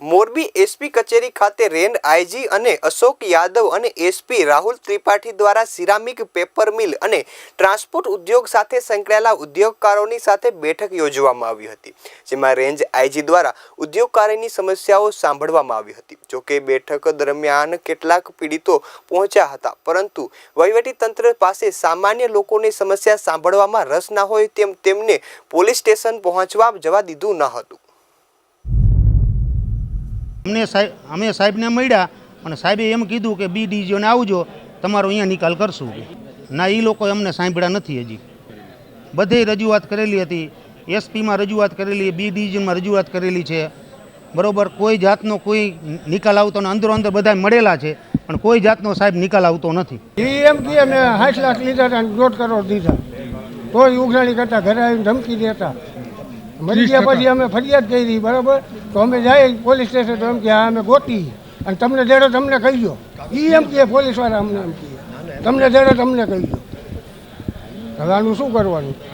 Morbi SP કચેરી ખાતે રેન્ડ IG અને અશોક યાદવ અને એસપી રાહુલ ત્રિપાઠી દ્વારા સિરામિક પેપર મિલ અને ટ્રાન્સપોર્ટ ઉદ્યોગ સાથે સંકળાયેલા ઉદ્યોગકારોની સાથે બેઠક યોજવામાં આવી હતી, જેમાં રેન્જ આઈજી દ્વારા ઉદ્યોગકારોની સમસ્યાઓ સાંભળવામાં આવી હતી. જોકે બેઠક દરમિયાન કેટલાક પીડિતો પહોંચ્યા હતા, પરંતુ વહીવટી તંત્ર પાસે સામાન્ય લોકોની સમસ્યા સાંભળવામાં રસ ના હોય તેમ તેમને પોલીસ સ્ટેશન પહોંચવા જવા દીધું ન હતું. અમને સાહેબ અમે સાહેબને મળ્યા અને સાહેબે એમ કીધું કે બી ડીજીઓને આવજો, તમારો અહીંયા નિકાલ કરશું. ના એ લોકો અમને સાંભળ્યા નથી હજી. બધે રજૂઆત કરેલી હતી. એસપીમાં રજૂઆત કરેલી, બી ડિવિઝનમાં રજૂઆત કરેલી છે. બરોબર, કોઈ જાતનો કોઈ નિકાલ આવતો ને અંદરો અંદર બધા મળેલા છે, પણ કોઈ જાતનો સાહેબ નિકાલ આવતો નથી. એ એમ કે મેં સાઠ લાખ લીધા હતા અને દોઢ કરોડ દીધા. કોઈ ઉઘરાણી કરતા ઘરે આવીને ધમકી દેતા. મરી ગયા પછી અમે ફરિયાદ કરી બરાબર? તો અમે જાય પોલીસ સ્ટેશન તો એમ કે હા અમે ગોતી. અને તમને દેડો તમને કહી દો એ એમ કે પોલીસવાળા અમને એમ કહે તમને દેડો તમને કહી દો હવે આનું શું કરવાનું?